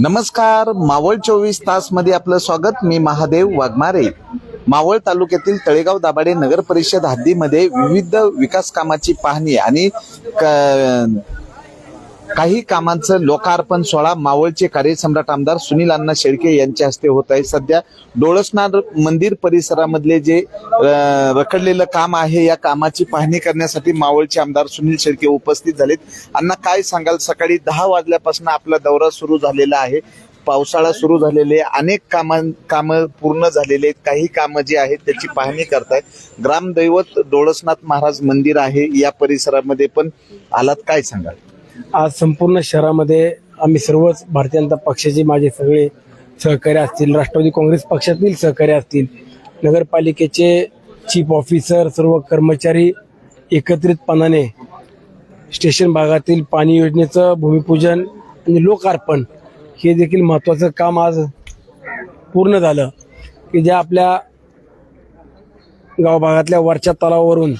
नमस्कार मावळ चोवीस तासमध्ये आपलं स्वागत. मी महादेव वाघमारे. मावळ तालुक्यातील तळेगाव दाभाडे नगर परिषद हद्दीमध्ये विविध विकास कामाची पाहणी आणि क- काही कामांचं लोकार्पण सोहळा मावळचे कार्यसम्राट आमदार सुनील अण्णा शेळके यांच्या हस्ते होत आहे. सध्या डोळसनाथ मंदिर परिसरामधले जे रखडलेलं काम आहे या कामाची पाहणी करण्यासाठी मावळचे आमदार सुनील शेळके उपस्थित झालेत. अण्णा काय सांगाल? सकाळी दहा वाजल्यापासून आपला दौरा सुरू झालेला आहे. पावसाळा सुरू झालेले अनेक कामां कामं पूर्ण झालेले आहेत. काही कामं जी आहेत त्याची पाहणी करताय. ग्रामदैवत डोळसनाथ महाराज मंदिर आहे या परिसरामध्ये पण. आलात काय सांगाल? आज संपूर्ण शहरामध्ये आम्ही सर्वच भारतीय जनता पक्षाचे माझे सगळे सहकारी असतील राष्ट्रवादी काँग्रेस पक्षातील सहकारी असतील नगरपालिकेचे चीफ ऑफिसर सर्व कर्मचारी एकत्रितपणाने स्टेशन भागातील पाणी योजनेचं भूमिपूजन आणि लोकार्पण हे देखील महत्त्वाचं काम आज पूर्ण झालं. की ज्या आपल्या गाव भागातल्या वरच्या तलावावरून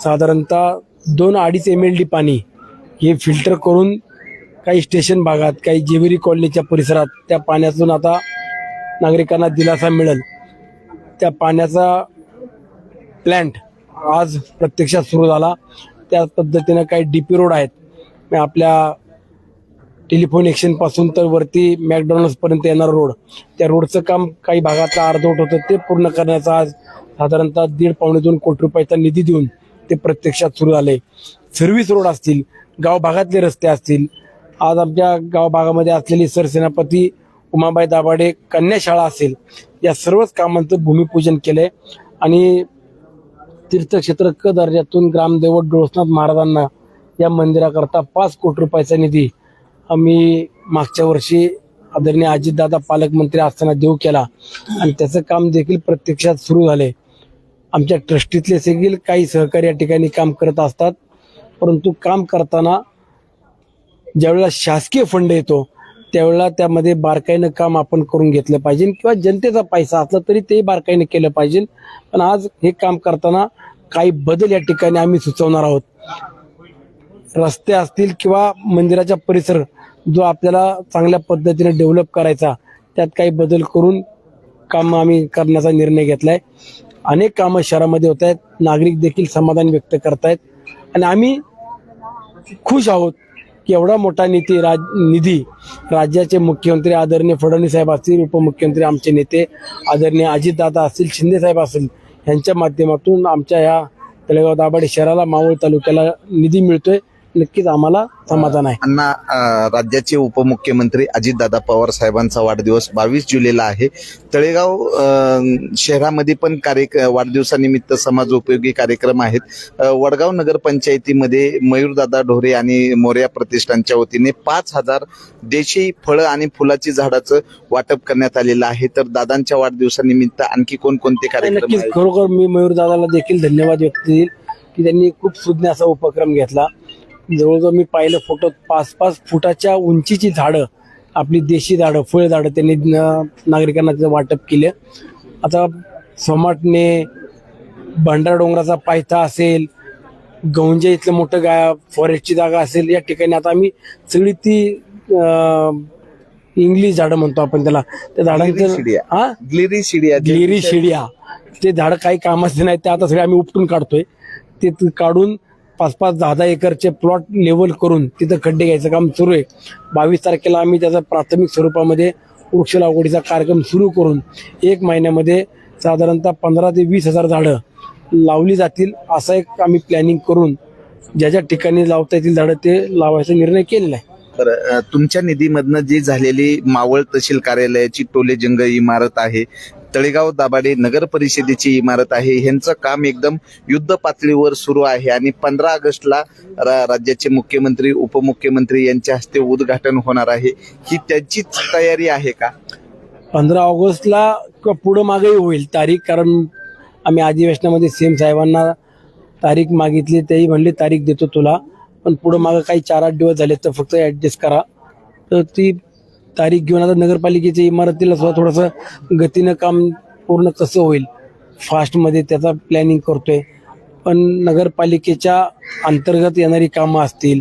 साधारणतः दोन अडीच एम एल डी पाणी हे फिल्टर करून काही स्टेशन भागात काही जेवेरी कॉलनीच्या परिसरात त्या पाण्यातून आता नागरिकांना दिलासा मिळेल. त्या पाण्याचा प्लॅन्ट आज प्रत्यक्षात सुरू झाला. त्याच पद्धतीनं काही डी पी रोड आहेत. आपल्या टेलिफोन एक्शनपासून तर वरती मॅकडॉनल्ड्सपर्यंत येणार रोड त्या रोडचं काम काही भागातलं अर्धवट होतं. ते पूर्ण करण्याचा आज साधारणतः दीड पावणे दोन कोटी रुपयाचा निधी देऊन ते प्रत्यक्षात सुरू झाले. सर्व्हिस रोड असतील गाव भागातले रस्ते असतील आज आमच्या गाव भागामध्ये असलेली सरसेनापती उमाबाई दाभाडे कन्या शाळा असेल या सर्वच कामांचं भूमिपूजन केलंय. आणि तीर्थक्षेत्र क दर्जातून ग्रामदैवत डोळसनाथ महाराजांना या मंदिराकरता पाच कोटी रुपयाचा निधी आम्ही मागच्या वर्षी आदरणीय अजितदादा पालकमंत्री असताना देऊ केला. आणि त्याचं काम देखील प्रत्यक्षात सुरू झाले आमच्या ट्रस्टीतले देखील काही सहकारी या ठिकाणी काम करत असतात. परंतु काम करताना ज्यावेळेला शासकीय फंड येतो त्यावेळेला त्यामध्ये बारकाईनं काम आपण करून घेतलं पाहिजे किंवा जनतेचा पैसा असला तरी ते बारकाईनं केलं पाहिजे. पण आज हे काम करताना काही बदल या ठिकाणी आम्ही सुचवणार आहोत. रस्ते असतील किंवा मंदिराचा परिसर जो आपल्याला चांगल्या पद्धतीने डेव्हलप करायचा त्यात काही बदल करून काम आम्ही करण्याचा निर्णय घेतलाय. अनेक कामं शहरामध्ये होत आहेत नागरिक देखील समाधान व्यक्त करतायत. आणि आम्ही खुश आहोत की एवढा मोठा निधी राज निधी राज्याचे मुख्यमंत्री आदरणीय फडणवीस साहेब असतील उपमुख्यमंत्री आमचे नेते आदरणीय अजितदादा असतील शिंदे साहेब असतील यांच्या माध्यमातून आमच्या ह्या तळेगाव दाभाडे शहराला मावळ तालुक्याला निधी मिळतोय. नक्कीच आम्हाला समाधान आहे. अण्णा राज्याचे उपमुख्यमंत्री अजितदादा पवार साहेबांचा वाढदिवस बावीस जुलैला आहे. तळेगाव शहरामध्ये पण कार्य वाढदिवसानिमित्त समाज उपयोगी कार्यक्रम आहेत. वडगाव नगर पंचायतीमध्ये मयूरदादा ढोरे आणि मोर्या प्रतिष्ठानच्या वतीने पाच हजार देशी फळं आणि फुलाची झाडाचं वाटप करण्यात आलेलं आहे. तर दादांच्या वाढदिवसानिमित्त आणखी कोणकोणते कार्यक्रम नक्कीच? खरोखर मी मयूर दादाला देखील धन्यवाद व्यक्त येईल की त्यांनी खूप सुज्ञ असा उपक्रम घेतला. जवळजवळ मी पाहिलं फोटो पाच पाच फुटाच्या उंचीची झाडं आपली देशी झाडं फळ झाडं त्यांनी नागरिकांना त्याचं वाटप केलं. आता सोमाटणे भंडारा डोंगराचा पायथा असेल गौंजे इथलं मोठं गा फॉरेस्टची जागा असेल या ठिकाणी आता आम्ही सगळी ती इंग्लिश झाडं म्हणतो आपण त्याला. त्या झाडांचं शिड्या. हा? गिरी शिडिया गिरी शिड्या. ते झाड काही कामाचे नाही ते आता सगळे आम्ही उपटून काढतोय. त- काढून पाच पाच दहा दहा एकरचे प्लॉट लेवल करून तिथं खड्डे घ्यायचं काम सुरू आहे. बावीस तारखेला आम्ही त्याचा प्राथमिक स्वरूपामध्ये वृक्ष लागवडीचा कार्यक्रम सुरू करून एक महिन्यामध्ये साधारणतः पंधरा ते वीस हजार झाडं लावली जातील असा एक आम्ही प्लॅनिंग करून ज्या ज्या ठिकाणी लावता येतील झाडं ते लावायचा निर्णय केलेला आहे. तर तुमच्या निधीमधनं जी झालेली मावळ तहसील कार्यालयाची टोले जंग इमारत आहे तळेगाव दाभाडे नगर परिषदेची इमारत आहे. ह्यांचं काम एकदम युद्ध पातळीवर सुरू आहे आणि पंधरा ऑगस्टला रा- राज्याचे मुख्यमंत्री उपमुख्यमंत्री यांच्या हस्ते उद्घाटन होणार आहे. ही त्यांचीच तयारी आहे का? पंधरा ऑगस्टला पुढं मागेही होईल तारीख कारण आम्ही अधिवेशनामध्ये सीएम साहेबांना तारीख मागितली तेही म्हणले तारीख देतो तुला पण पुढं मागं काही चार आठ दिवस झाले तर फक्त ॲडजस्ट करा. तर ती तारीख घेऊन आता नगरपालिकेच्या इमारतीला सुद्धा थोडंसं गतीनं काम पूर्ण कसं होईल. फास्टमध्ये त्याचा प्लॅनिंग करतोय. पण नगरपालिकेच्या अंतर्गत येणारी कामं असतील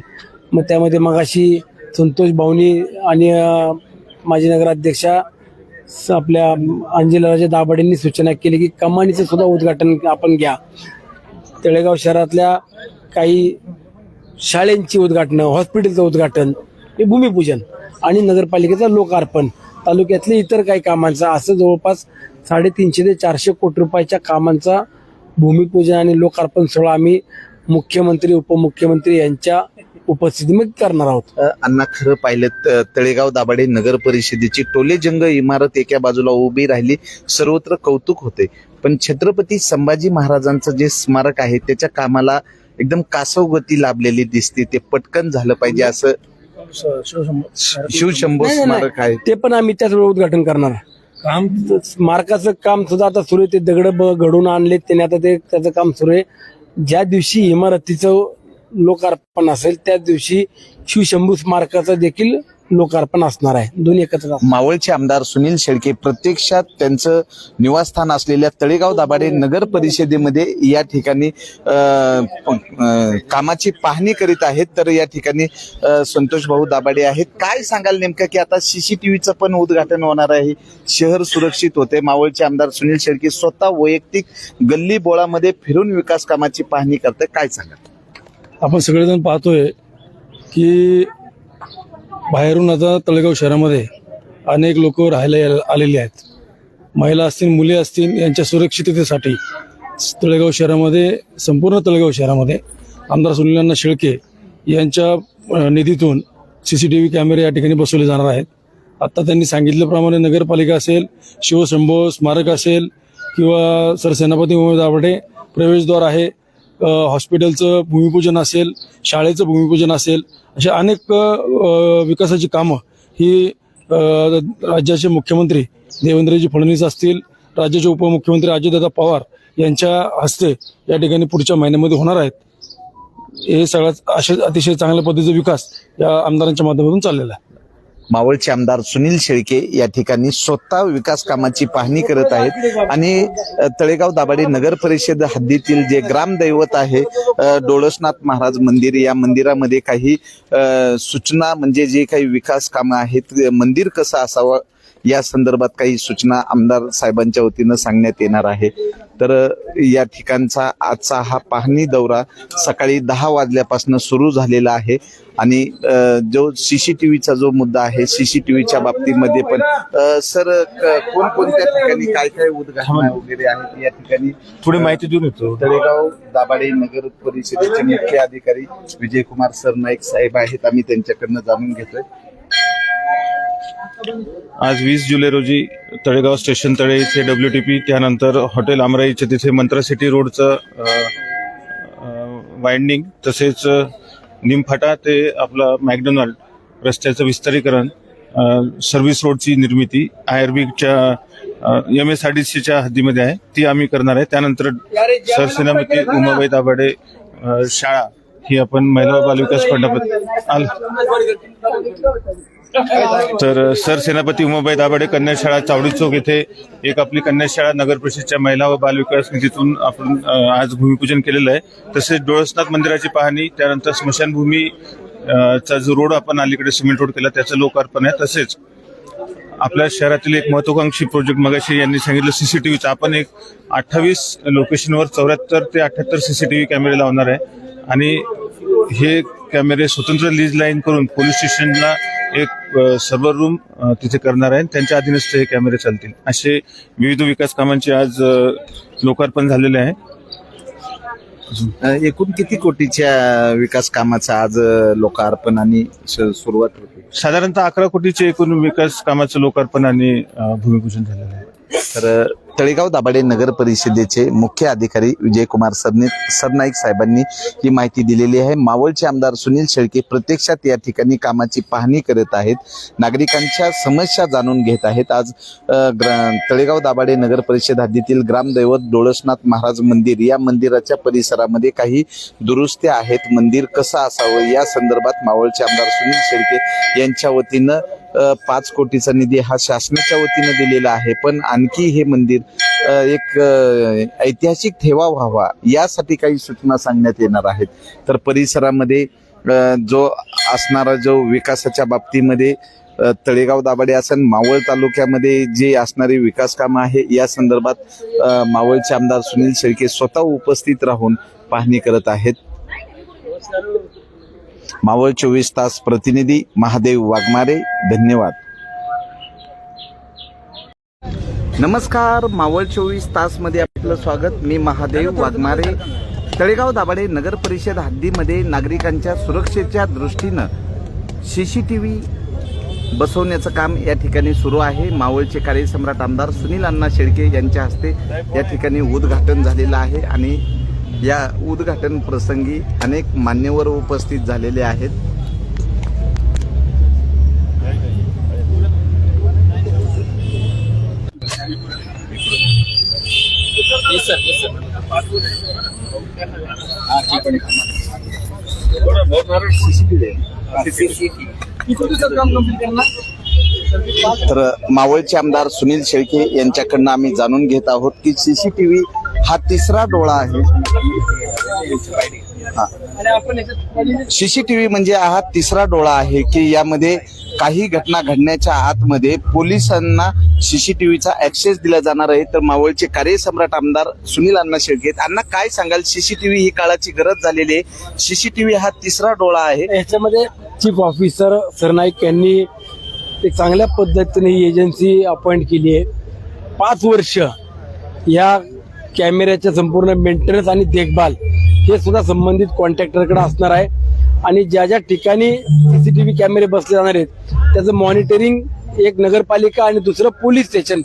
मग त्यामध्ये मगाशी संतोष भाऊनी आणि माजी नगराध्यक्षा स- आपल्या अंजलीराजे दाभाडेंनी सूचना केली की कमानीचं सुद्धा उद्घाटन आपण घ्या. तळेगाव शहरातल्या काही शाळेंची उद्घाटनं हॉस्पिटलचं उद्घाटन हे भूमिपूजन. आणि नगरपालिकेचं लोकार्पण. तालुक्यातले इतर काही कामांचा असं जवळपास साडेतीनशे ते चारशे कोटी रुपयाच्या कामांचा भूमिपूजन आणि लोकार्पण सोहळा आम्ही मुख्यमंत्री उपमुख्यमंत्री यांच्या उपस्थितीमध्ये करणार आहोत. अण्णा खरं पाहिलं त- तळेगाव दाभाडे नगर परिषदेची टोलेजंग इमारत एका बाजूला उभी राहिली सर्वत्र कौतुक होते. पण छत्रपती संभाजी महाराजांचं जे स्मारक आहे त्याच्या कामाला एकदम कासव गती लाभलेली दिसते ते पटकन झालं पाहिजे असं शिवशंभो नाही, नाही, स्मारक आहे. ते पण आम्ही त्याच वेळी उद्घाटन करणार. काम स्मारकाचं काम सुद्धा आता सुरू आहे. ते दगड ब- घडून आणले त्याने. आता ते त्याचं काम सुरू आहे. ज्या दिवशी इमारतीचं लोकार्पण असेल त्या दिवशी शिवशंभू स्मारकाचं देखील लोकार्पण असणार आहे. दोन्ही एकत्र. मावळचे आमदार सुनील शेळके प्रत्यक्षात त्यांचं निवासस्थान असलेल्या तळेगाव दाभाडे नगर परिषदेमध्ये या ठिकाणी कामाची पाहणी करीत आहेत. तर या ठिकाणी संतोष भाऊ दाभाडे आहेत. काय सांगाल नेमकं की आता सीसीटीव्हीचं पण उद्घाटन होणार आहे. शहर सुरक्षित होते. मावळचे आमदार सुनील शेळके स्वतः वैयक्तिक गल्ली बोळामध्ये फिरून विकास कामाची पाहणी करते काय सांगाल? आपण सगळेजण पाहतोय की बाहेरून आता तळेगाव शहरामध्ये अनेक लोक राहायला या- आलेले आहेत. महिला असतील मुले असतील यांच्या सुरक्षिततेसाठी तळेगाव शहरामध्ये संपूर्ण तळेगाव शहरामध्ये आमदार सुनीलांना शेळके यांच्या निधीतून सी सी टी व्ही कॅमेरे या ठिकाणी बसवले जाणार आहेत. आत्ता त्यांनी सांगितल्याप्रमाणे नगरपालिका असेल शिवसंभव स्मारक असेल किंवा सरसेनापती उमेद दाभाडे प्रवेशद्वार आहे हॉस्पिटलचं भूमिपूजन असेल शाळेचं भूमिपूजन असेल अशी अनेक विकासाची कामं ही राज्याचे मुख्यमंत्री देवेंद्रजी फडणवीस असतील राज्याचे उपमुख्यमंत्री अजितदादा पवार यांच्या हस्ते या ठिकाणी पुढच्या महिन्यामध्ये होणार आहेत. हे सगळ्यात असे अतिशय चांगल्या पद्धतीचा विकास या आमदारांच्या माध्यमातून चाललेला आहे. मावळचे आमदार सुनील शेळके या ठिकाणी स्वतः विकास कामाची पाहणी करत आहेत. आणि तळेगाव दाभाडे नगर परिषद हद्दीतील जे ग्रामदैवत आहे डोळसनाथ महाराज मंदिर या मंदिरामध्ये काही सूचना म्हणजे जे काही विकास कामं आहेत मंदिर कसं असावं या संदर्भात काही सूचना आमदार साहेबांच्या वतीनं सांगण्यात येणार आहे. तर या ठिकाणचा आजचा हा पाहणी दौरा सकाळी दहा वाजल्यापासून सुरू झालेला आहे. आणि जो सीसीटीव्हीचा जो मुद्दा आहे सीसीटीव्हीच्या बाबतीमध्ये पण सर कोणकोणत्या ठिकाणी काय काय उद्घाटन वगैरे आहेत या ठिकाणी? थोडी माहिती देऊन येतो. तळेगाव दाभाडे नगर परिषदेचे मुख्य अधिकारी विजयकुमार सरनाईक साहेब आहेत. आम्ही त्यांच्याकडनं जाणून घेतोय. आज वीस जुलै रोजी तळेगाव स्टेशन तळे इथे डब्ल्यू टी पी त्यानंतर हॉटेल आमराईच्या तिथे मंत्रा सिटी रोडचं वाइंडिंग तसेच निमफाटा ते आपलं मॅकडोनाल्ड रस्त्याचं विस्तारीकरण सर्व्हिस रोडची निर्मिती आय आर बीच्या एम एस आर डी सीच्या हद्दीमध्ये आहे. ती आम्ही करणार आहे. त्यानंतर सरसेनापती उमाबाई दाभाडे शाळा ही आपण महिला बालविकास फंडापत आल तर सरसेनापती उमाबाई दाभाडे कन्याशाळा चावडी चौक येथे एक आपली कन्याशाळा नगर परिषदच्या महिला व बालविकास निधीतून आपण आज भूमिपूजन केलेलं आहे. तसेच डोळसनाथ मंदिराची पाहणी त्यानंतर स्मशानभूमी चा जो रोड आपण अलीकडे सिमेंट रोड केला त्याचं लोकार्पण आहे. तसेच आपल्या शहरातील एक महत्वाकांक्षी प्रोजेक्ट मगाशी यांनी सांगितलं सीसीटीव्हीचा आपण एक अठ्ठावीस लोकेशनवर चौऱ्याहत्तर ते अठ्याहत्तर सीसीटीव्ही कॅमेरे लावणार आहे. आणि हे कॅमेरे स्वतंत्र लीज लाईन करून पोलीस स्टेशनला एक सर्व्हर रूम तिथे करणार आहे. त्यांच्या अधीनच हे कॅमेरे चालतील. असे विविध विकास कामांचे आज लोकार्पण झालेले आहे. एकूण किती कोटीच्या विकास कामाचं आज लोकार्पण आणि स- सुरुवात होते? साधारणतः अकरा कोटीचे एकूण विकास कामाचं लोकार्पण आणि भूमिपूजन झालेलं आहे. तर तळेगाव दाभाडे नगर परिषदेचे मुख्य अधिकारी विजयकुमार सरने सरनाईक साहेबांनी ही माहिती दिलेली आहे. मावळचे आमदार सुनील शेळके प्रत्यक्षात या ठिकाणी कामाची पाहणी करत आहेत. नागरिकांच्या समस्या जाणून घेत आहेत. आज ग्रा- तळेगाव दाभाडे नगर परिषद हद्दीतील ग्रामदैवत डोळसनाथ महाराज मंदिर या मंदिराच्या परिसरामध्ये काही दुरुस्त्या आहेत. मंदिर कसं असावं या संदर्भात मावळचे आमदार सुनील शेळके यांच्या वतीनं पाच कोटीचा निधी हा शासनाच्या वतीनं दिलेला आहे. पण आणखी हे मंदिर एक ऐतिहासिक ठेवा व्हावा यासाठी काही सूचना सांगण्यात येणार आहेत. तर परिसरामध्ये जो असणारा जो विकासाच्या बाबतीमध्ये तळेगाव दाभाडे असन मावळ तालुक्यामध्ये जे असणारी विकास कामं आहे या संदर्भात मावळचे आमदार सुनील शेळके स्वतः उपस्थित राहून पाहणी करत आहेत. मावळ चोवीस तास प्रतिनिधी महादेव वाघमारे धन्यवाद. नमस्कार मावळ चोवीस तासमध्ये आपलं स्वागत. मी महादेव वाघमारे. तळेगाव दाभाडे नगर परिषद हद्दीमध्ये नागरिकांच्या सुरक्षेच्या दृष्टीनं सी सी टी व्ही बसवण्याचं काम या ठिकाणी सुरू आहे. मावळचे कार्यसम्राट आमदार सुनील अण्णा शेळके यांच्या हस्ते या ठिकाणी उद्घाटन झालेलं आहे आणि या उद्घाटन प्रसंगी अनेक मान्यवर उपस्थित झालेले आहेत. तर मावळचे आमदार सुनील शेळके यांच्याकडनं आम्ही जाणून घेत आहोत की सीसीटीव्ही हा तिसरा डोळा आहे. सीसीटीव्ही म्हणजे हा तिसरा डोळा आहे की यामध्ये काही घटना घडण्याच्या आतमध्ये पोलिसांना सीसीटीव्हीचा ऍक्सेस दिला जाणार आहे. तर मावळचे कार्यसम्राट आमदार सुनील अण्णा शेळके आहेत. अण्णा काय सांगाल? सीसीटीव्ही ही काळाची गरज झालेली आहे. सीसीटीव्ही हा तिसरा डोळा आहे. याच्यामध्ये चीफ ऑफिसर सरनाईक यांनी एक चांगल्या पद्धतीने एजन्सी अपॉइंट केली आहे. पाच वर्ष या कॅमेऱ्याच्या संपूर्ण मेंटेनन्स आणि देखभाल हे सुद्धा संबंधित कॉन्ट्रॅक्टरकडे असणार आहे. आणि ज्या ज्या ठिकाणी सीसीटीव्ही कॅमेरे बसले जाणार आहेत त्याचं मॉनिटरिंग एक नगरपालिका आणि दुसरं पोलीस स्टेशन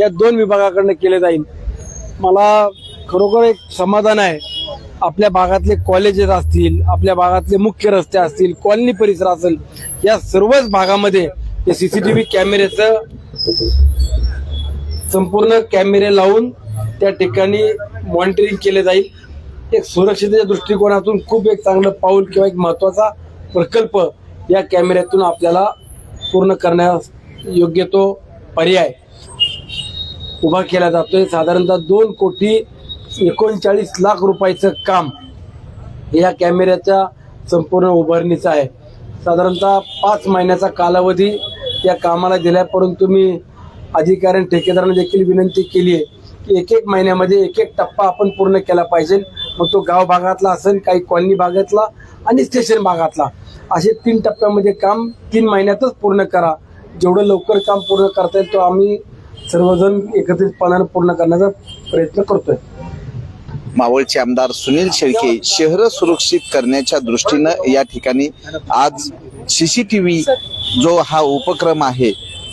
या दोन विभागाकडनं केलं जाईल. मला खरोखर एक समाधान आहे. आपल्या भागातले कॉलेजेस असतील आपल्या भागातले मुख्य रस्ते असतील कॉलनी परिसर असेल या सर्वच भागामध्ये हे सीसीटीव्ही कॅमेऱ्याचं संपूर्ण कॅमेरे लावून त्या ठिकाणी मॉनिटरिंग केले जाईल. एक सुरक्षितेच्या दृष्टिकोनातून खूप एक चांगलं पाऊल किंवा एक महत्त्वाचा प्रकल्प या कॅमेऱ्यातून आपल्याला पूर्ण करण्यास योग्य तो पर्याय उभा केला जातोय. साधारणतः दोन कोटी एकोणचाळीस लाख रुपयाचं काम या कॅमेऱ्याच्या संपूर्ण उभारणीचं आहे. साधारणतः पाच महिन्याचा कालावधी या कामाला दिला परंतु मी अधिकाऱ्यांनी ठेकेदारांना देखील विनंती केली आहे की एक एक महिन्यामध्ये एक एक टप्पा आपण पूर्ण केला पाहिजे. मग तो गाव भागातला असेल काही कॉलनी भागातला आणि स्टेशन भागातला. असे तीन टप्प्यामध्ये काम तीन महिन्यातच पूर्ण करा. जेवढं लवकर काम पूर्ण करता येईल तो आम्ही सर्वजण एकत्रितपणाने पूर्ण करण्याचा प्रयत्न करतोय. मावळचे आमदार सुनील शेळके शहर सुरक्षित करण्याच्या दृष्टीनं या ठिकाणी आज सीसीटीव्ही जो हा उपक्रम आहे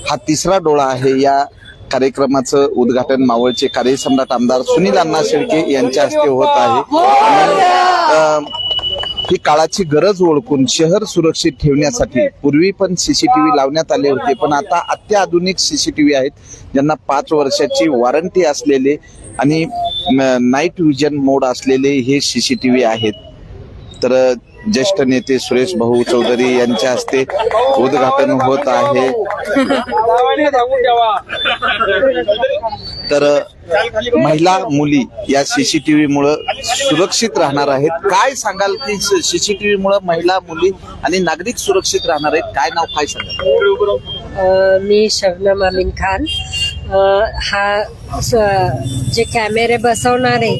हा तिसरा डोळा आहे या कार्यक्रमाचं उद्घाटन मावळचे कार्यसम्राट आमदार सुनील अण्णा शेळके यांच्या हस्ते होत आहे. ही काळाची गरज ओळखून शहर सुरक्षित ठेवण्यासाठी पूर्वी पण सीसीटीव्ही लावण्यात आले होते पण आता अत्याधुनिक सीसीटीव्ही आहेत ज्यांना पाच वर्षाची वॉरंटी असलेले आणि नाईट विजन मोड असलेले हे सीसीटीव्ही आहेत. तर ज्येष्ठ नेते सुरेश भाऊ चौधरी यांच्या हस्ते उद्घाटन होत आहे. तर महिला मुली या सीसीटीव्ही मुळे सुरक्षित राहणार आहेत. काय सांगाल की सीसीटीव्ही मुळे महिला मुली आणि नागरिक सुरक्षित राहणार आहेत? काय नाव काय सांगाल? मी शबनम अमीन खान. हा स- जे कॅमेरे बसवणारे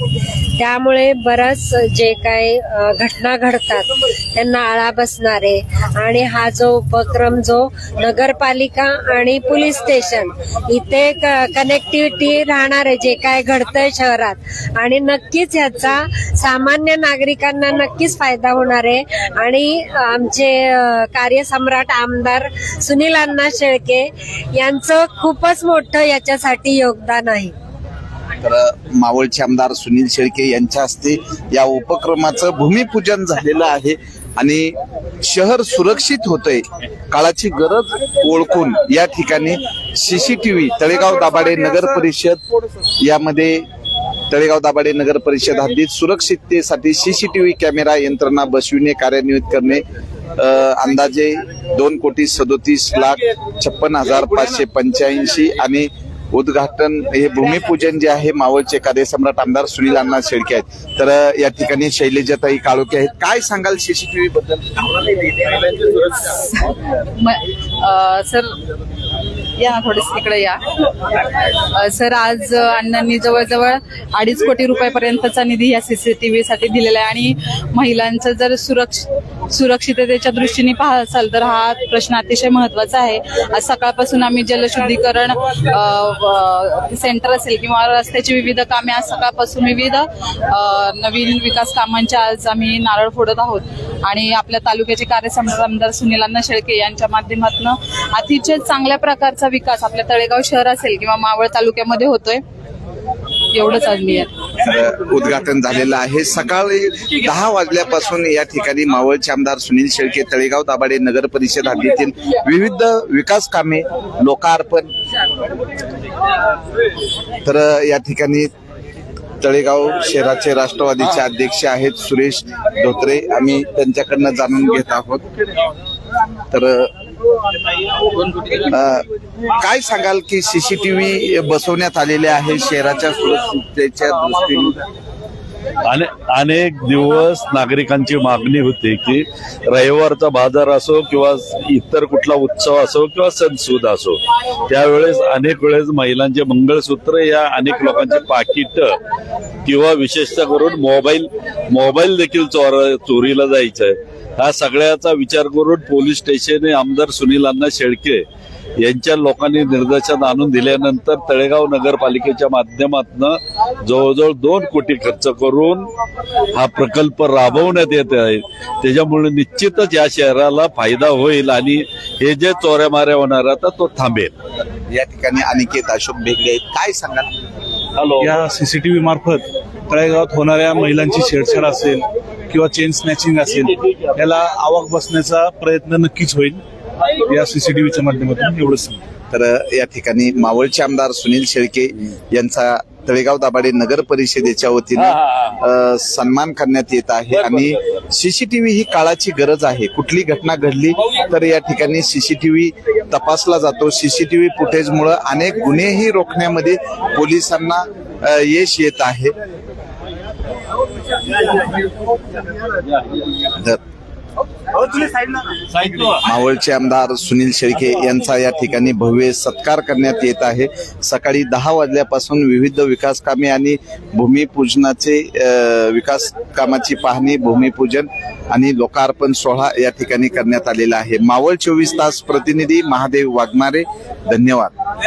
त्यामुळे बरंच जे काही घटना घडतात त्यांना आळा बसणारे आणि हा जो उपक्रम जो नगरपालिका आणि पोलीस स्टेशन इथे कनेक्टिव्हिटी राहणार आहे जे काय घडतंय शहरात आणि नक्कीच ह्याचा सामान्य नागरिकांना नक्कीच फायदा होणार आहे. आणि आमचे कार्यसम्राट आमदार सुनील अण्णा शेळके यांचं खूपच मोठं याच्यासाठी योगदान आहे. तर मावळचे आमदार सुनील शेळके यांच्या हस्ते या उपक्रमाचं भूमिपूजन झालेलं आहे. आणि शहर सुरक्षित होतंय काळाची गरज ओळखून या ठिकाणी सीसीटीव्ही तळेगाव दाभाडे नगर परिषद यामध्ये तळेगाव दाभाडे नगर परिषद हद्दीत सुरक्षिततेसाठी सीसीटीव्ही कॅमेरा यंत्रणा बसविणे कार्यान्वित करणे अंदाजे दोन कोटी सदोतीस लाख छप्पन हजार पाचशे पंच्याऐंशी आणि उद्घाटन हे भूमिपूजन जे आहे मावळचे कार्यसम्राट आमदार सुनील अण्णा शेळके आहेत. तर या ठिकाणी शैलेजाताई काळोखे आहेत. काय सांगाल सीसीटीव्ही बद्दल? सर या ना थोडेस इकडे या. सर आज अण्णांनी जवळजवळ अडीच कोटी रुपयापर्यंतचा निधी या सीसीटीव्ही साठी दिलेला आहे आणि महिलांचं जर सुरक्ष सुरक्षिततेच्या दृष्टीने पाहाल तर हा प्रश्न अतिशय महत्त्वाचा आहे. आज सकाळपासून आम्ही जलशुद्धीकरण सेंटर असेल किंवा रस्त्याची विविध कामे आज सकाळपासून विविध नवीन विकास कामांच्या आज आम्ही नारळ फोडत आहोत. आणि आपल्या तालुक्याचे कार्यसम्राट आमदार सुनील अण्णा शेळके यांच्या माध्यमातून अतिशय चांगल्या प्रकारचा विकास आपल्या तळेगाव शहर असेल किंवा मावळ तालुक्यामध्ये होतोय एवढंच आज मी आहे उद्घाटन झालेलं आहे. सकाळी दहा वाजल्यापासून या ठिकाणी मावळचे आमदार सुनील शेळके तळेगाव दाभाडे नगर परिषद हद्दीतील विविध विकास कामे लोकार्पण. तर या ठिकाणी तळेगाव शहराचे राष्ट्रवादीचे अध्यक्ष आहेत सुरेश धोत्रे. आम्ही त्यांच्याकडनं जाणून घेत आहोत. तर काय सांगाल की सीसीटीव्ही बसवण्यात आलेले आहे शहराच्या सुरक्षिततेच्या दृष्टीने? अने अनेक दिवस नागरिकांची मागणी होती की रविवारचा बाजार असो किंवा इतर कुठला उत्सव असो किंवा सणसूद असो त्यावेळेस अनेक वेळेस महिलांचे मंगळसूत्र या अनेक लोकांचे पाकिट किंवा विशेषतः करून मोबाईल मोबाईल देखील चोर चोरीला जायचं हा सगळ्याचा विचार करून पोलीस स्टेशन आमदार सुनील अण्णा शेळके यांच्या लोकांनी निर्देशन आणून दिल्यानंतर तळेगाव नगरपालिकेच्या माध्यमातून जवळजवळ दोन कोटी खर्च करून हा प्रकल्प राबवण्यात येत आहे. त्याच्यामुळे निश्चितच या शहराला फायदा होईल आणि हे जे चोऱ्या माऱ्या होणार आता तो थांबेल. या ठिकाणी अनिकेत अशोक आहेत. काय सांगाल? हॅलो. या सीसीटीव्ही मार्फत तळेगावात होणाऱ्या महिलांची छेडछाड असेल किंवा चेन स्नॅचिंग असेल याला आवाक बसण्याचा प्रयत्न नक्कीच होईल. या सीसीटीव्हीच्या माध्यमातून एवढंच. तर या ठिकाणी मावळचे आमदार सुनील शेळके यांचा तळेगाव दाभाडे नगर परिषदेच्या वतीने सन्मान करण्यात येत आहे. आणि सीसीटीव्ही ही काळाची गरज आहे. कुठली घटना घडली तर या ठिकाणी सीसीटीव्ही तपासला जातो. सीसीटीव्ही फुटेजमुळे अनेक गुन्हेही रोखण्यामध्ये पोलिसांना यश येत आहे. मावळचे आमदार सुनील शेळके यांचा या ठिकाणी भव्य सत्कार करण्यात येत आहे. सकाळी दहा वाजल्यापासून विविध विकास कामे आणि भूमिपूजनाचे विकास कामाची पाहणी भूमिपूजन आणि लोकार्पण सोहळा या ठिकाणी करण्यात आलेला आहे. मावळ चोवीस तास प्रतिनिधी महादेव वाघमारे. धन्यवाद.